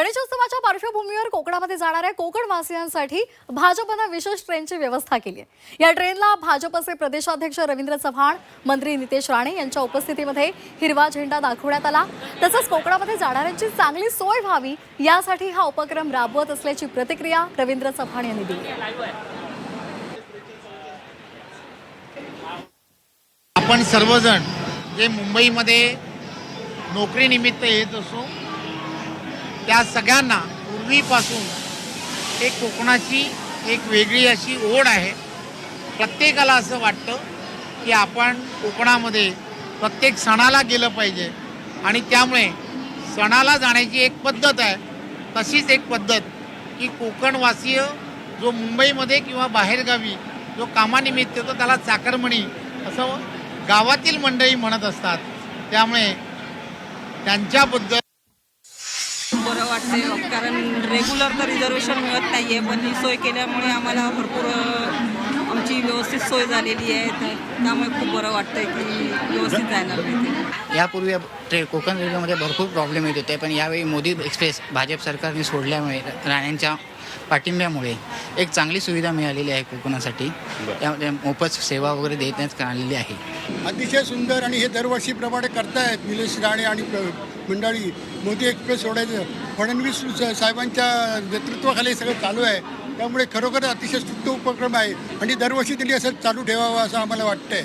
गणेशोत्सवाच्या पार्श्वभूमीवर कोकणामध्ये जाणाऱ्या कोकणवासियांसाठी भाजपनं विशेष ट्रेनची व्यवस्था केली आहे. या ट्रेनला भाजपचे प्रदेशाध्यक्ष रवींद्र चव्हाण मंत्री नितेश राणे यांच्या उपस्थितीमध्ये हिरवा झेंडा दाखवण्यात आला. तसंच कोकणामध्ये जाणाऱ्यांची चांगली सोय व्हावी यासाठी हा उपक्रम राबवत असल्याची प्रतिक्रिया रवींद्र चव्हाण यांनी दिली. आपण सर्वजण जे मुंबईमध्ये नोकरीनिमित्त येत असो त्या सगळ्यांना पूर्वीपासून एक कोकणाची एक वेगळी अशी ओढ आहे. प्रत्येकाला असं वाटतं की आपण कोकणामध्ये प्रत्येक सणाला गेलं पाहिजे आणि त्यामुळे सणाला जाण्याची एक पद्धत आहे. तशीच एक पद्धत की कोकणवासीय जो मुंबईमध्ये किंवा बाहेरगावी जो कामानिमित्त येतो त्याला चाकरमणी असं गावातील मंडळी म्हणत असतात. त्यामुळे त्यांच्याबद्दल बरं वाटते कारण रेग्युलर तर रिझर्वेशन मिळत नाही आहे पण ही सोय केल्यामुळे आम्हाला भरपूर आमची व्यवस्थित सोय झालेली आहे तर त्यामुळे खूप बरं वाटतंय की व्यवस्थित जायला मिळते यापूर्वी ट्रे कोकण रेल्वेमध्ये भरपूर प्रॉब्लेम येत होते पण यावेळी मोदी एक्सप्रेस भाजप सरकारने सोडल्यामुळे राण्यांच्या पाठिंब्यामुळे एक चांगली सुविधा मिळालेली आहे कोकणासाठी. त्यामध्ये मोफत सेवा वगैरे देण्यात आलेली आहे. अतिशय सुंदर आणि हे दरवर्षीप्रमाणे करतायत निलेश राणे आणि मंडळी. मोदी एक्सप्रेस सोडायचं फडणवीस साहेबांच्या नेतृत्वाखाली सगळं चालू आहे. त्यामुळे खरोखर अतिशय स्तुत्त उपक्रम आहे. आणि दरवर्षी त्यांनी असं चालू ठेवावं असं आम्हाला वाटतंय.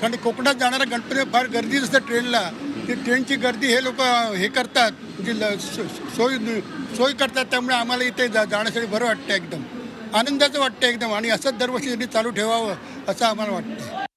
कारण कोकणात जाणाऱ्या गणपती फार गर्दी असतं ट्रेनला. ते ट्रेनची गर्दी हे लोक हे करतात. म्हणजे ल- सो- सोय सोय करतात. त्यामुळे आम्हाला इथे जा जाण्यासाठी बरं वाटतं एकदम. आनंदाचं वाटतं एकदम. आणि असंच दरवर्षी त्यांनी चालू ठेवावं असं आम्हाला वाटतं